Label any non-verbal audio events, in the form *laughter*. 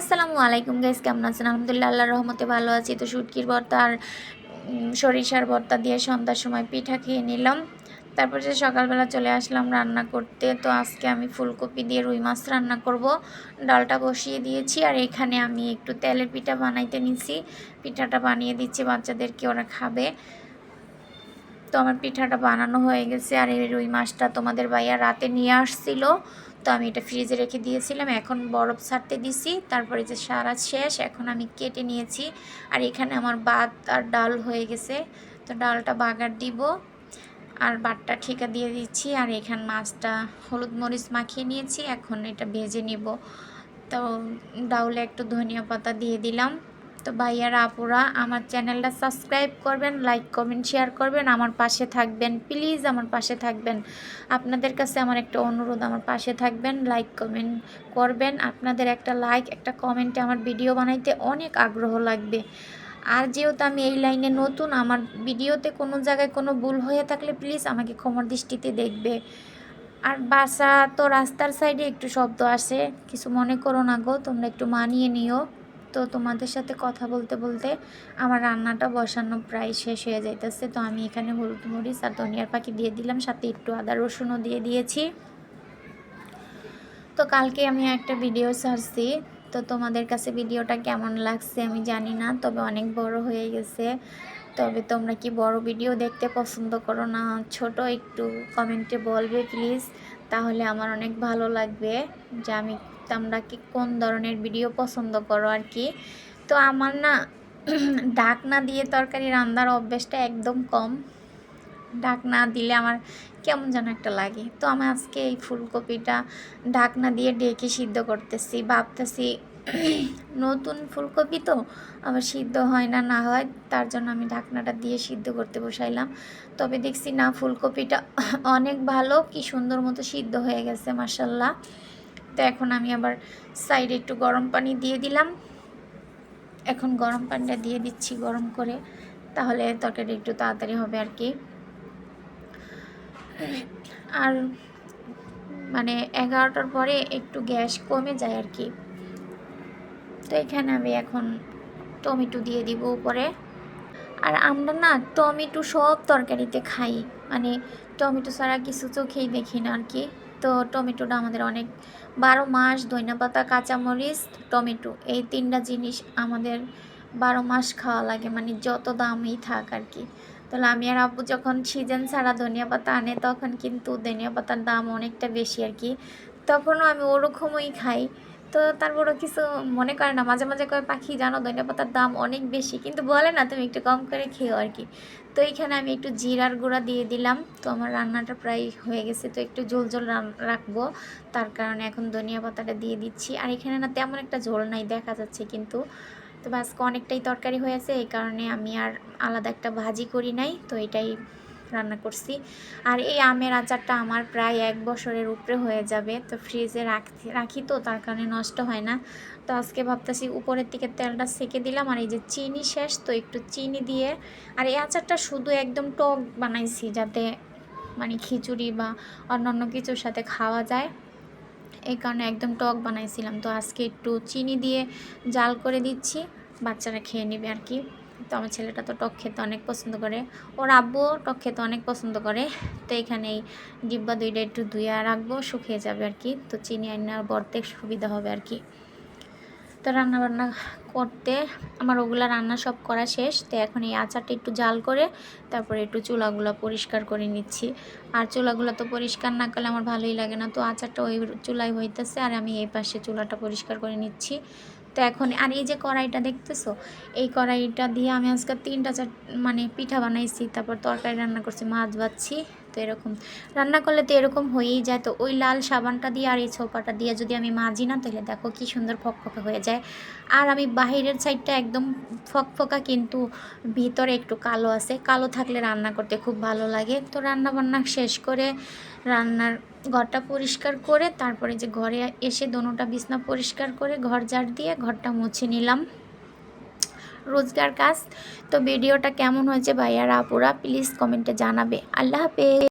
আসসালামু আলাইকুম গাইস কেমন আছেন? আলহামদুলিল্লাহ, আল্লাহর রহমতে ভালো আছি। তো শুটকির ভর্তা আর সরিষার ভর্তা দিয়ে সন্ধ্যার সময় পিঠা খেয়ে নিলাম। তারপর যে সকালবেলা চলে আসলাম রান্না করতে, তো আজকে আমি ফুলকপি দিয়ে রুই মাছ রান্না করব। ডালটা বসিয়ে দিয়েছি আর এখানে আমি একটু তেলের পিঠা বানাইতে নিছি। পিঠাটা বানিয়ে দিচ্ছি, বাচ্চাদেরকে ওরা খাবে। তো আমার পিঠাটা বানানো হয়ে গেছে আর এই রুই মাছটা তোমাদের ভাইয়া রাতে নিয়ে আসছিল। তো আমি এটা ফ্রিজে রেখে দিয়েছিলাম, এখন বরফ ছাড়তে দিছি, তারপরে যে সারা শেষ, এখন আমি কেটে নিয়েছি, আর এখানে আমার ভাত আর ডাল হয়ে গেছে, তো ডালটা বাগার দিব, আর বাটটা ঠিকা দিয়ে দিচ্ছি, আর এখান মাছটা হলুদ মরিচ মাখিয়ে নিয়েছি, এখন এটা ভেজে নিব, তো ডাউলে একটু ধনিয়া পাতা দিয়ে দিলাম তো ভাইয়ারা আপুরা, আমার চ্যানেলটা সাবস্ক্রাইব করবেন, লাইক, কমেন্ট, শেয়ার করবেন, আমার পাশে থাকবেন, প্লিজ আমার পাশে থাকবেন। আপনাদের কাছে আমার একটা অনুরোধ, আমার পাশে থাকবেন, লাইক, কমেন্ট করবেন। আপনাদের একটা লাইক, একটা কমেন্টে আমার ভিডিও বানাইতে অনেক আগ্রহ লাগবে। আর যেহেতু আমি এই লাইনে নতুন, আমার ভিডিওতে কোনো জায়গায় কোনো ভুল হয়ে থাকলে প্লিজ আমাকে ক্ষমার দৃষ্টিতে দেখবে। আর বাসা তো রাস্তার সাইডে একটু শব্দ আসে, কিছু মনে করো না গো, তোমরা একটু মানিয়ে নিও। তো তোমাদের সাথে কথা বলতে বলতে আমার রান্নাটা বসানো প্রায় শেষ হয়ে যাইতেছে। তো আমি এখানে হলুদ মরিচ আর ধনিয়ার পাখি দিয়ে দিলাম, সাথে একটু আদা রসুনও দিয়ে দিয়েছি। তো কালকে আমি একটা ভিডিও ছাড়ছি। তো তোমাদের কাছে ভিডিওটা কেমন লাগছে আমি জানি না, তবে অনেক বড় হয়ে গেছে। তবে তোমরা কি বড় ভিডিও দেখতে পছন্দ করো না? ছোট একটু কমেন্টে বলবে প্লিজ তাহলে আমার অনেক ভালো লাগবে যে আমি, তোমরা কি কোন ধরনের ভিডিও পছন্দ করো আর কি। তো আমার না *clears throat* ডাক না দিয়ে তরকারি রান্নার অভ্যেসটা একদম কম। ডাক না দিলে আমার কেমন যেন একটা লাগে। তো আমি আজকে এই ফুলকপিটা ঢাকনা দিয়ে ডেকে সিদ্ধ করতেছি, ভাবতেছি নতুন ফুলকপি তো, আবার সিদ্ধ হয় না না হয়, তার জন্য আমি ঢাকনাটা দিয়ে সিদ্ধ করতে বসাইলাম। তবে দেখছি না, ফুলকপিটা অনেক ভালো, কি সুন্দর মতো সিদ্ধ হয়ে গেছে মাসাল্লাহ তো এখন আমি আবার সাইডে একটু গরম পানি দিয়ে দিলাম। এখন গরম পানিটা দিয়ে দিচ্ছি গরম করে, তাহলে তরকারি একটু তাড়াতাড়ি হবে আর কি। আর মানে এগারোটার পরে একটু গ্যাস কমে যায় আর কি। তো এখানে আমি এখন টমেটো দিয়ে দিব উপরে। আর আমরা না টমেটো সব তরকারিতে খাই। মানে টমেটো ছাড়া কিছু চোখেই দেখি না আর কি তো টমেটোটা আমাদের অনেক বারো মাস ধনিয়া পাতা কাঁচামরিচ, টমেটো এই তিনটা জিনিস আমাদের বারো মাস খাওয়া লাগে। মানে যত দামই থাক আর কি তাহলে আমি আর আব্বু যখন সিজন ছাড়া ধনিয়া পাতা আনে তখন কিন্তু ধনিয়া পাতার দাম অনেকটা বেশি আর কি তখনও আমি ওরকমই খাই। তো তারপরও কিছু মনে করে না। মাঝে মাঝে কয়, পাখি, জানো ধনিয়া পাতার দাম অনেক বেশি। কিন্তু বলে না, তুমি একটু কম করে খেও আর কি তো এখানে আমি একটু জিরার গুঁড়া দিয়ে দিলাম। তো আমার রান্নাটা প্রায় হয়ে গেছে। তো একটু ঝোল ঝোল রাখব। তার কারণে এখন ধনিয়া পাতাটা দিয়ে দিচ্ছি। আর এখানে না তেমন একটা ঝোল নাই, দেখা যাচ্ছে কিন্তু। তো আজকে অনেকটাই তরকারি হয়েছে এই কারণে আমি আর আলাদা একটা ভাজি করি নাই। তো এটাই রান্না করছি। আর এই আমের আচারটা আমার প্রায় এক বছরের উপরে হয়ে যাবে। তো ফ্রিজে রাখি রাখি তো, তার কারণে নষ্ট হয় না। তো আজকে ভাবতেছি উপরের দিকে তেলটা সেকে দিলাম। আর এই যে চিনি শেষ, তো একটু চিনি দিয়ে আর এই আচারটা শুধু একদম টক বানাইছি যাতে মানে খিচুড়ি বা অন্যান্য কিছুর সাথে খাওয়া যায়। এই কারণে একদম টক বানাইছিলাম। তো আজকে একটু চিনি দিয়ে জাল করে দিচ্ছি। বাচ্চারা খেয়ে নেবে আর কি। তো আমার ছেলেটা তো টক খেতে অনেক পছন্দ করে। ওর আব্বুও টক খেতে অনেক পছন্দ করে। তো এখানে এই ডিব্বা দুইটা একটু ধুয়ে রাখব, শুকিয়ে যাবে আর কি। তো চিনি আইনার বরতে সুবিধা হবে আর কি। তো রান্না বান্না করতে আমার ওগুলা রান্না সব করা শেষ। তো এখন এই আচারটা একটু জাল করে তারপরে একটু চুলাগুলো পরিষ্কার করে নিচ্ছি। আর চুলাগুলো তো পরিষ্কার না করলে আমার ভালোই লাগে না। তো আচারটা ওই চুলাই হইতেছে আর আমি এই পাশে চুলাটা পরিষ্কার করে নিচ্ছি। তো এখন, আর এই যে কড়াইটা দেখতেছো, এই কড়াইটা দিয়ে আমি আজকে তিনটা চার মানে পিঠা বানাইছি, তারপর তরকারি রান্না করছি, মাছ ভাজছি, তো এরকম। রান্না করলে তো এরকম হয়েই যায়, তো ওই লাল সাবানটা দিয়ে আর এই ছোপাটা দিয়ে যদি আমি মাজি না, তাহলে দেখো কি সুন্দর ফকফকা হয়ে যায়। আর আমি বাহিরের সাইডটা একদম ফকফকা, কিন্তু ভিতরে একটু কালো আছে। কালো থাকলে রান্না করতে খুব ভালো লাগে। তো রান্না বান্না শেষ করে রান্নার ঘরটা পরিষ্কার করে, তারপরে যে ঘরে এসে দোনোটা বিছনা পরিষ্কার করে ঘর ঝাড় দিয়ে ঘরটা মুছে নিলাম। রোজগার কাজ। তো ভিডিওটা কেমন হয়েছে ভাইয়ারা, আপুরা প্লিজ কমেন্টে জানাবে। আল্লাহ হাফেজ।